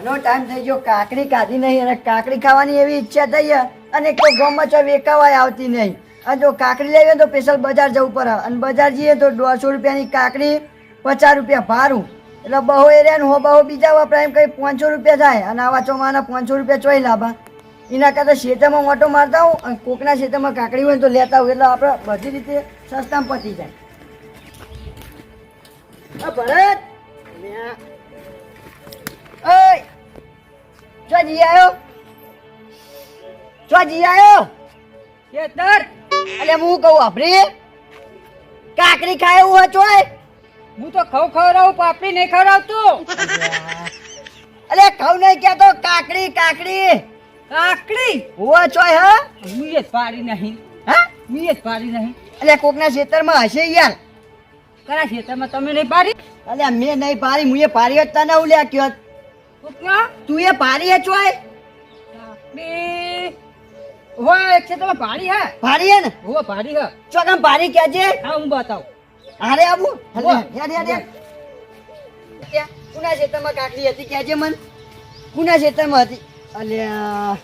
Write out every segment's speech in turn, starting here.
ઘણો ટાઈમ થઈ ગયો. કાકડી કાઢી નહીં અને કાકડી ખાવાની એવી ઈચ્છા થઈ અને કોઈ ગામમાં ચો વેકાવાય આવતી નહીં. અને જો કાકડી લેવી તો સ્પેશિયલ બજાર જવું પડે. અને બજાર જઈએ તો દોઢસો રૂપિયાની કાકડી, પચાસ રૂપિયા ભારું. એટલે બહુ એરિયા હો બહુ બીજા વપરાય એમ કંઈ પાંચસો રૂપિયા થાય. અને આવા ચોમાના પાંચસો રૂપિયા ચોય લાભા એના કરતાં શેતરમાં મોટો મારતા હોઉં અને કોકના શેતરમાં કાકડી હોય તો લેતા હોઉં એટલે આપણે બધી રીતે સસ્તામાં પતી જાય. ભરત. ઓય. જો જી આયો? જો જી આયો? કેતર અલે હું કહું આપરી? કાકડી ખાય એવું હોય હું તો ખવ ખવડાવું પાપડી નહીં ખવડાવતું. અલે ખવ નહીં ક્યાં તો કાકડી કાકડી કાકડી હોય ચોય હા? મીએ જ પાડી નહીં. હા? મીએ જ પાડી નહીં. અલે કોકના ખેતરમાં હશે યાર. કરા ખેતરમાં તમે નહીં પાડી? અલે મેં નહીં પારી મુએ પારી હોત તને ઉલ્યા કયો? તું એ ભારી હે ચોય. કાકડી હોય એક છે તમે ભારી હે. ભારી હે ને? હો પાડી હે. ચોકમ પારી કેજે હા હું બતાવું. હારે આબુ. યાર યાર યાર કુના ખેતરમાં કાકડી હતી કેજે મન. કુના ખેતરમાં હતી. અલ્યા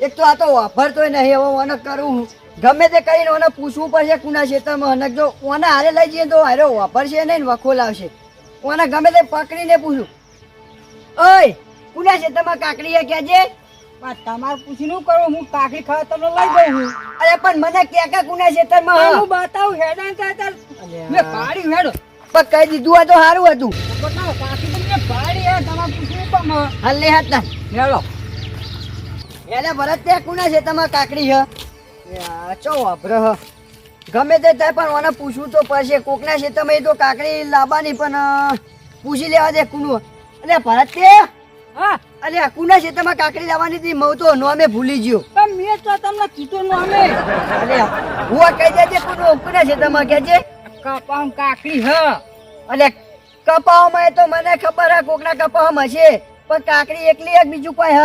એક તો આ તો વાપરતોય નહીં હવે ઓને કરું હું. ગમે તે કરીને ઓને પૂછવું પડશે કુના ખેતરમાં અને જો ઓને હારે લઈ જઈએ તો હારે વાપરશે નહીં વખો લાવશે ઓને ગમે તે પકડીને પૂછું. ઓય કુના ખેતરમાં કાકડી હે કેજે પણ તમારે પૂછનું કરો હું કાકડી ખાવા તમને લઈ દઉં હું અરે પણ મને કે કે કુના છે હા, હ? બતાવું હેડા ચાલ ચાલ અલ્યા. પાડી હેડો. પણ કહી દીધું આ તો સારું હતું. બતાવો કાકડી તો પાડી હે તમારે પૂછવું પણ હાલ લે હેડો. એને ભરત તે કુના છે તમાર કાકડી હ ચો વાપરે ગમે તે થાય પણ ઓને પૂછવું તો પડશે. કોકના છે તમે તો કાકડી લાવવાની પણ પૂછી લેવા દે કુનું. અલે ભરત તે. હા. અલે કુના છે કાકડી લાવવાની હતી મઉ તો નોમે ભૂલી ગયો. પણ મેં તો તમને કીધું નોમે અલે હું કહી દેજે કુનો કુના છે કહે કહેજે કપાઉ કાકડી હ. અલે કપાવામાં એ તો મને ખબર હે કોકના કપાવામાં હશે. પણ કાકડી એકલી એક બીજું કોઈ હ?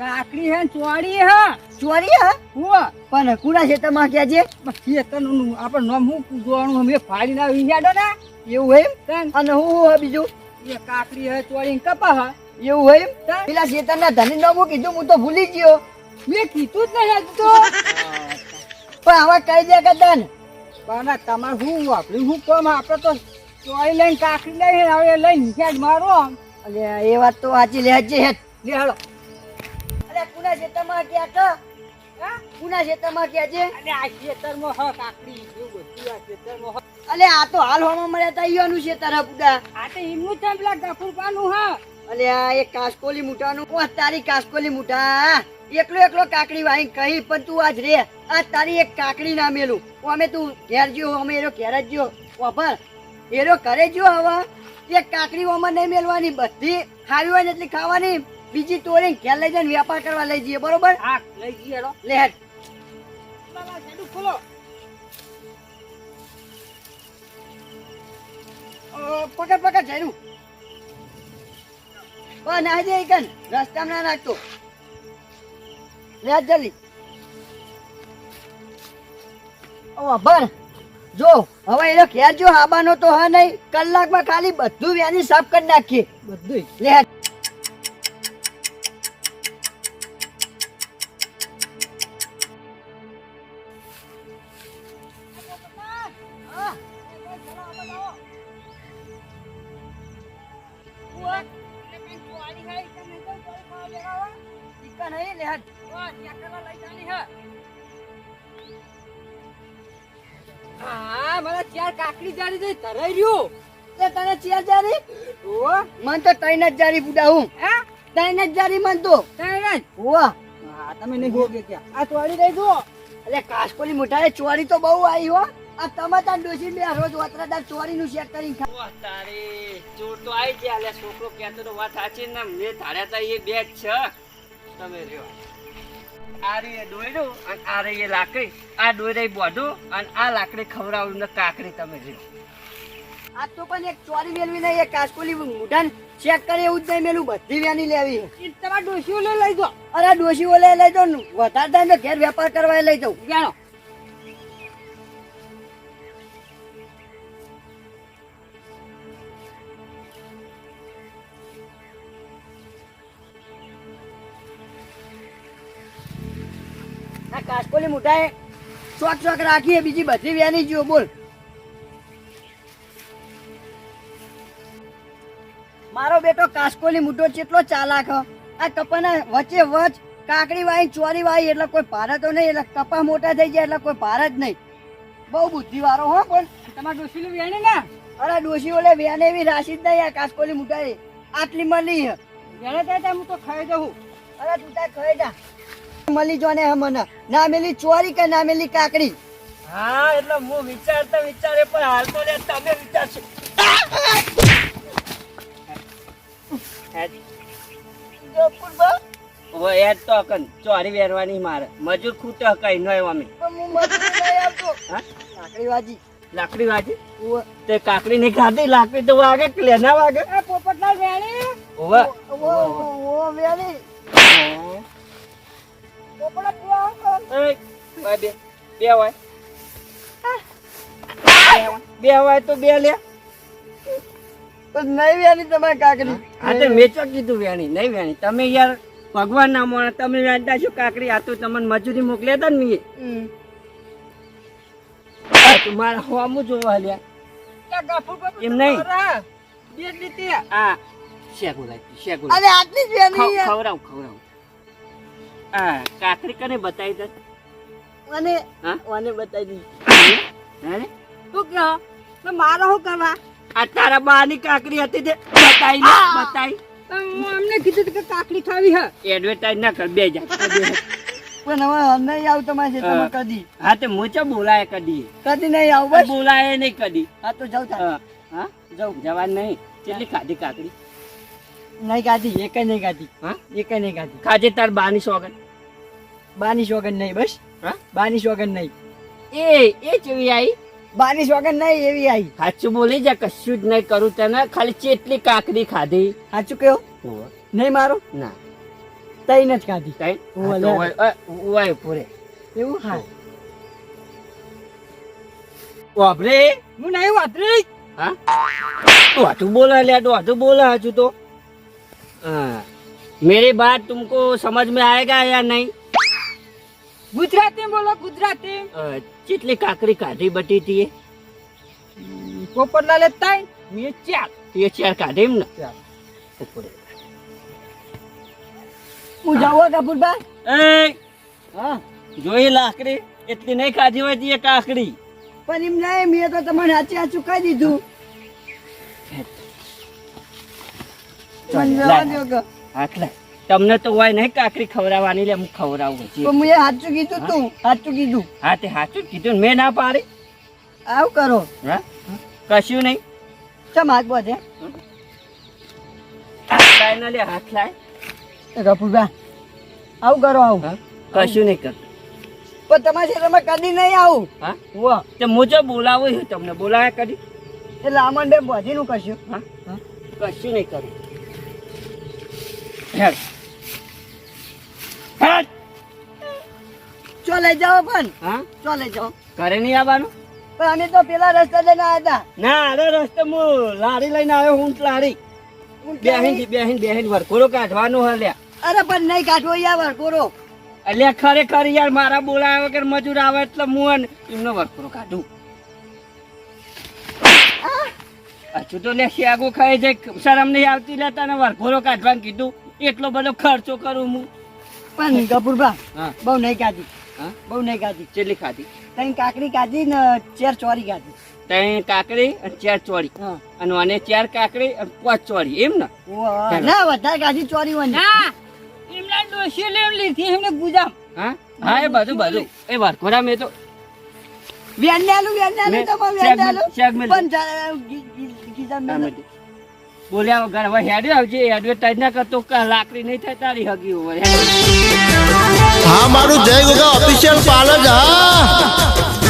કાકડી હે ચોરી હ. ચોરી હ? હો પણ કુના છે? તમાર કહેજે ખેતરનું આપણે નામ હું જોવાનું અમે ફાડીને ના વિચાડો ને એવું એમ? અને હું હું હ બીજું? એ કાકડી હે ચોડી કપા હ. એવું હોય એમ? તાર? પેલા શેતરના નામું કીધું હું તો ભૂલી ગયો. મેં કીધું જ નહીં તો. પણ હવે કહી દે કે પણ તમારે શું વાપર્યું શું કોમ? આપણે તો ચોળી લઈને કાકડી લઈને હવે લઈને નિશાળ મારો અલે એ વાત તો વાંચી લે હેત લે હાલો. અલે કુના શેતરમાં ક્યાં કા? હા? કુના શેતરમાં ક્યાં છે? અને આ ખેતરમાં હ કાકડી એવું બધું આ ખેતરમાં હ. અલે આ તો હાલ હોમાં મળ્યા તા ઈયોનું છે તારા બુડા. આ તો એમનું છે પેલા ગફુરપાનું હા. અલે આ એક કાસકોલી મુઠાનું. ઓ તારી કાસકોલી મુઠા એકલો એકલો કાકડી વાઈ કહી પણ તું આજ રે. આ તારી એક કાકડી ના મેલું અમે તું ઘેર જ્યો અમે એનો ઘેર જ જ્યો. વાપર એરો કરે જ્યો હવે. એક કાકડી ઓમાં નહીં મેલવાની બધી ખાવી હોય ને એટલી ખાવાની. બીજી તોરી ઘેર લઈ જઈને વેપાર કરવા લઈ જઈએ બરોબર? હા લઈ જઈએ લે હેડ. ખોલો. પકડ પકડ જયરું પણ ના દે કન રસ્તામાં ના નાખતો. લે જલ્દી. ઓ જો હવે એનો ખ્યાલ જો આબાનો તો હા નહીં કલાકમાં ખાલી બધું વ્યાની સાફ કરી નાખીએ. બધું લે ઈકા નહીં, લે હાથ. હા મને ચાર કાકડી જાડી દઈ ધરાઈ રહ્યું લે તને ચિયા જારી ઓ મન તો ત્રણ જ જારી બુડા હું હે ત્રણ જ જારી મન તો તને જ હા તમે નહીં ક્યાં આ તોડી દઈ દો અલે કાસકોલી મોટા ચોરી તો બહુ આવી હો આ તમે તાર ડોસી બે રોજ વતરાદાર ચોરી નું શેર કરીને ખા તારે ચોર તો આવી ગયા લે છોકરો કહેતો તો વાત સાચી ને મે ધાર્યા તા એ બે જ છે. તમે રહ્યો. આ રે દોયડું અને આ રે એ લાકડી. આ દોયડે બોઢો અને આ લાકડી ખવડાવું ને કાકડી તમે રહ્યો. આ તો પણ એક ચોરી મેળવી ને એ કાસકોલી મુઢાન ચેક કરે એવું જ નહીં મેલું બધી વ્યાની લેવી તમારા ડોશીઓ લઈ લઈ દો અરે ડોશીઓ લઈ લઈ દો વધારે ઘેર વેપાર કરવા લઈ દઉં જાણો. આ કાસકોલી મોટાએ ચોક ચોક રાખી બીજી બધી વ્યાની જો બોલ. મારો બેટો કાસકોલી મોટો ચેટલો ચાલાક આ કપાના વચ્ચે વચ કાકડી વાય ચોરી વાય એટલે કોઈ ભારત તો નહીં એટલે કપા મોટા થઈ જાય એટલે કોઈ ભારે જ નહીં. બહુ બુદ્ધિ વાળો હો પણ તમારે ડોસીલું વેણે ને? અરે ડોશી ઓલે વેણે એવી રાશી જ નહીં આ કાસકોલી મોટાએ આટલી મળી. વેણે ત્યાં હું તો ખાઈ જવું અરે તું ત્યાં ખાઈ જા. મળી જો ને મને. ના મેલી ચોરી કે ના મેલી કાકડી. હા એટલે હું વિચારતા વિચારે પણ હાલ તો લે તમે વિચારશો. ઓ તો અકન ચોરી વેરવાની મારે. મજૂર ખૂટે કઈ કાકડી વાજી. લાકડી વાજી? તે કાકડી ખાધી લાકડી તો વાગે કે લેના વાગે? પોપટલાલ વેણી. ઓવે ઉવ્વ, ઉવ્વ, બે બે હોય. બે હોય તો બે લે. નહીં વેલી તમારી કાકડી. હા તે મેં ચો કીધું વેણી નહીં વેણી. તમે યાર ભગવાન ના માણે તમે વેણતા છો કાકડી આ તો તમને મજૂરી મોકલ્યા હતા ને મેં મારા હોમું જોવા લ્યા. એમ નહીં. બે લીધી. અરે આટલી જ. ખવડાવ ખવડાવ. આ કાકરી કને બતાવી દે. હા? મને બતાવી દે. હે? શું કહો? તો મારે શું કરવા? આ તારા બાની કાકરી હતી તે બતાવી ને બતાવી. હું અમને કીધું કે કાકરી ખાવી હે. એડવર્ટાઇઝ ના કર બે જા પણ હવે નહીં આવું તમારે ખેતરમાં હા. કદી? હા તે મુચો બોલાય કદી? કદી નહીં આવું બસ. બોલાય નહીં કદી. હા તો જાઉં હા હા? જાઉં જવાન નહીં. કેટલી ખાધી કાકડી નહીં ખાધી એક નહીં ખાધી. હા? એક નહીં ખાધી. ખાજે તાર બાની સોગન બાની વગર નહીં બસ. બાની વગર નહીં. એ એ ચેવી આવી બાની વગર નહીં એવી આવી સાચું બોલી જા કશું જ નહીં કરું તને ખાલી ચેટલી કાકરી ખાધી. સાચું કયો નહીં મારો? ના. તઈ નથી ખાધી. તઈ ઓય પૂરે. એવું? હા. વાપરે? હું નહીં વાપરી. હા? દોઢું બોલા લ્યા દોઢું બોલા હજુ તો. હા. મેરી बात तुमको સમજ में આયેગા યા નહીં? ગુજરાતી બોલો ગુજરાતી. કેટલી કાકરી કાઢી બટી તીએ. પોપટલાલે તાઈ મે ચાર. તે ચાર કાઢે ને? ચાર. હું જાઉં કપૂરબા એ હા જોઈ લાકડી એટલી નહીં કાઢી હોય તી કાકડી. પણ એમ નહીં મેં તો તમને સાચી સાચું કહી દીધું. આટલા તમને તો હોય નહીં કાકરી ખવડાવવાની લે હું ખવડાવું તો મેં સાચું કીધું તું સાચું કીધું. હા તે સાચું કીધું ને મેં ના પાડી. આવું કરો. હા? કશું નહીં. ચમ હાથ બોધે? હાથ લાય ના લે હાથ લાય. કપૂરબા આવું કરો આવું? કશું નહીં કર. પણ તમારા ક્ષેત્રમાં કદી નહીં આવું. હા? વાહ તે મુજબ બોલાવું છું તમને બોલાયા કરી. એટલે આમાં ડે બોધીનું કશું હા? કશું નહીં કરું. હેડ. ચો લઈ જાઓ પણ? હા? ચો લઈ જાઓ? ઘરે નહીં આવવાનું? પણ અમે તો પેલા રસ્તા જઈને આવ્યા ના અરે રસ્તે હું લારી લઈને આવ્યો હું લારી. બેહીન બેહીન બેહીન વરકોરો કાઢવાનો હલ્યા અરે પણ નહીં કાઢવો યાર વરકોરો. એટલે ખરેખર યાર મારા બોલાવે વગર મજૂર આવે એટલે હું એમનો વરકોરો કાઢું. હજુ તો લે શેગો ખાઈ જાય શરમ નહીં આવતી લેતા ને વરઘોડો કાઢવાનું કીધું. એટલો બધો ખર્ચો કરું હું પણ હા. બહુ નહીં કાધી બહુ નહીં કાધી ચેટલી ખાધી? તઈ કાકડી કાધી ને ચેર ચોરી કાધી તઈ કાકડી અને ચેર ચોરી અને અને ચેર કાકડી અને પાંચ ચોરી એમ ને? ના વધારે કાધી ચોરી હોય ના. એમના ડોશી લેમ લીધી એમને ગુજામ. હા? હા એ બધું બધું. એ વરઘોડા મેં તો વ્યાન ને તો વ્યાન પણ આલું, મેં- બોલ્યા વગર હવે હેડે આવજે એડવર્ટાઇઝ ના કરતો લાકડી નહીં થાય, તારી હગી હોય હા, મારું જય ગોગા ઓફિશિયલ પાર્લર હા.